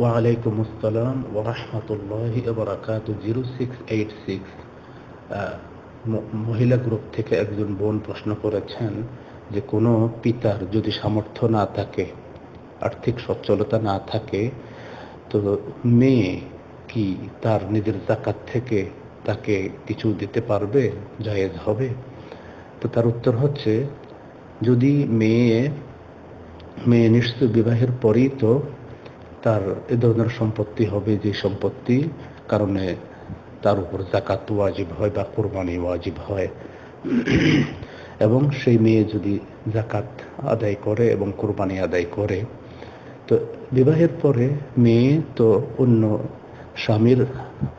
ওয়ালাইকুম আসসালাম ওরহমতুল্লাহি জিরো সিক্স এইট সিক্স মহিলা গ্রুপ থেকে একজন বোন প্রশ্ন করেছেন যে কোনো পিতার যদি সামর্থ্য না থাকে, আর্থিক সচ্ছলতা না থাকে, তো মেয়ে কি তার নিজের জাকাত থেকে তাকে কিছু দিতে পারবে? জায়েজ হবে। তো তার উত্তর হচ্ছে, যদি মেয়ে মেয়ে নিশ্চয় বিবাহের পরেই তো তার এ ধরনের সম্পত্তি হবে যে সম্পত্তি কারণে তার উপর জাকাত ওয়াজিব হয় বা কোরবানি ওয়াজিব হয়। এবং সেই মেয়ে যদি জাকাত আদায় করে এবং কোরবানি আদায় করে, তো বিবাহের পরে মেয়ে তো অন্য স্বামীর,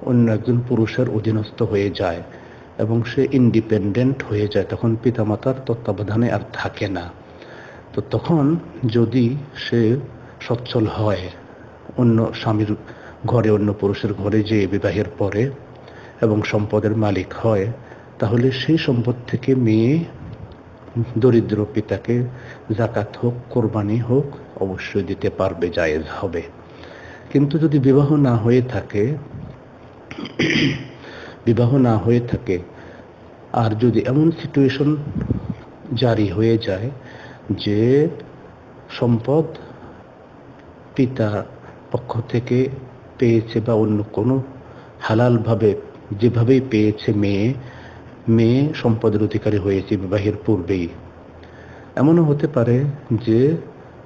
অন্য একজন পুরুষের অধীনস্থ হয়ে যায় এবং সে ইন্ডিপেন্ডেন্ট হয়ে যায়, তখন পিতামাতার তত্ত্বাবধানে আর থাকে না। তো তখন যদি সে সচ্ছল হয় অন্য স্বামীর ঘরে, অন্য পুরুষের ঘরে যে বিবাহের পরে এবং সম্পদের মালিক হয়, তাহলে সেই সম্পদ থেকে মেয়ে, দরিদ্র পিতাকে জাকাত হোক, কোরবানি হোক, অবশ্যই দিতে পারবে, জায়েজ হবে। কিন্তু যদি বিবাহ না হয়ে থাকে, বিবাহ না হয়ে থাকে, আর যদি এমন সিচুয়েশন জারি হয়ে যায় যে সম্পদ পিতা পক্ষ থেকে পেয়েছে বা অন্য কোনো হালালভাবে যেভাবেই পেয়েছে মেয়ে মেয়ে সম্পদের অধিকারী হয়েছে বিবাহের পূর্বেই। এমনও হতে পারে যে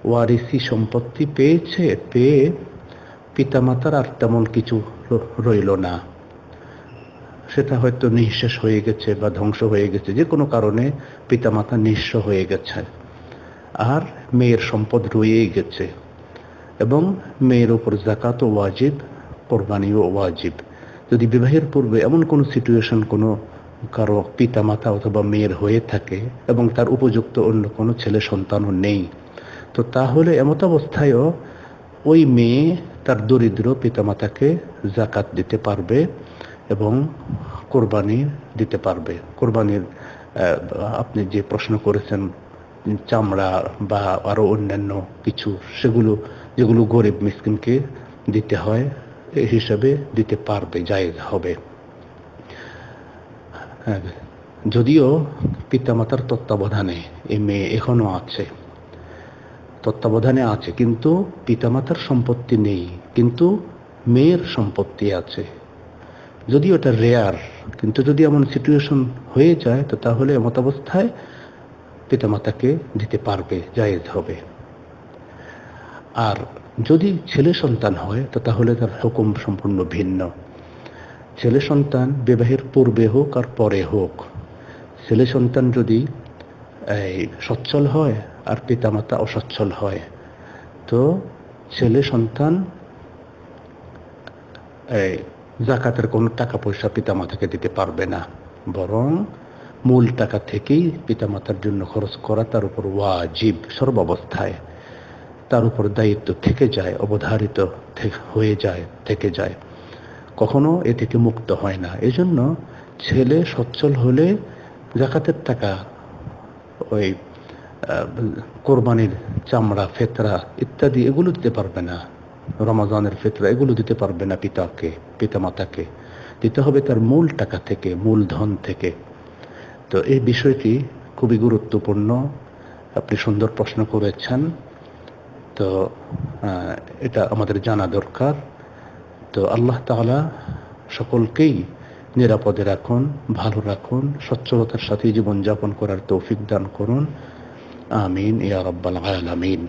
ওয়ারিসি সম্পত্তি পেয়েছে, পেয়ে পিতামাতার আর তেমন কিছু রইল না। সেটা হয়তো নিঃশেষ হয়ে গেছে বা ধ্বংস হয়ে গেছে, যে কোনো কারণে পিতামাতা নিঃস্ব হয়ে গেছে। আর মেয়ের সম্পদ রয়েই গেছে। এবং মেয়ের ওপর জাকাতও ওয়াজিব কোরবানিও ওয়াজিব। যদি বিবাহের পূর্বে এমন কোনো সিচুয়েশন কোনো কারও পিতা মাতা অথবা মেয়ের হয়ে থাকে এবং তার উপযুক্ত অন্য কোনো ছেলে সন্তানও নেই, তো তাহলে এমত অবস্থায়ও ওই মেয়ে তার দরিদ্র পিতামাতাকে জাকাত দিতে পারবে এবং কোরবানি দিতে পারবে। কোরবানির আপনি যে প্রশ্ন করেছেন, চামড়া বা আরও অন্যান্য কিছু, সেগুলো যেগুলো গরিব মিসকিনকে দিতে হয় এই হিসাবে দিতে পারবে, জায়েজ হবে। যদিও পিতামাতার তত্ত্বাবধানে এই মেয়ে এখনও আছে। তত্ত্বাবধানে আছে, কিন্তু পিতামাতার সম্পত্তি নেই, কিন্তু মেয়ের সম্পত্তি আছে। যদিও এটা রেয়ার কিন্তু যদি এমন সিচুয়েশন হয়ে যায়, তো তাহলে এমত অবস্থায় পিতামাতাকে দিতে পারবে, জায়েজ হবে। আর যদি ছেলে সন্তান হয়, তো তাহলে তার হুকুম সম্পূর্ণ ভিন্ন। ছেলে সন্তান বিবাহের পূর্বে হোক আর পরে হোক। ছেলে সন্তান যদি, এই, সচ্ছল হয় আর পিতামাতা অসচ্ছল হয়, তো ছেলে সন্তান, এই, জাকাতের কোনো টাকা পয়সা পিতামাতাকে দিতে পারবে না। বরং মূল টাকা থেকেই পিতামাতার জন্য খরচ করা তার উপর ওয়াজিব, সর্বাবস্থায়। তার উপর দায়িত্ব থেকে যায়, অবধারিত হয়ে যায়, থেকে যায়। কখনো এ থেকে মুক্ত হয় না। এজন্য ছেলে সচ্ছল হলে জাকাতের টাকা, ওই কোরবানির চামড়া, ফেতরা ইত্যাদি এগুলো দিতে পারবে না। রমাজানের ফেতরা এগুলো দিতে পারবে না পিতাকে, পিতামাতাকে। দিতে হবে তার মূল টাকা থেকে, মূল ধন থেকে। তো এই বিষয়টি খুবই গুরুত্বপূর্ণ। আপনি সুন্দর প্রশ্ন করেছেন। তো এটা আমাদের জানা দরকার। তো আল্লাহ তালা সকলকেই নিরাপদে রাখুন, ভালো রাখুন সচ্ছলতার সাথে জীবনযাপন করার তৌফিক দান করুন। আমিন, ইয়া রব্বাল আলামিন।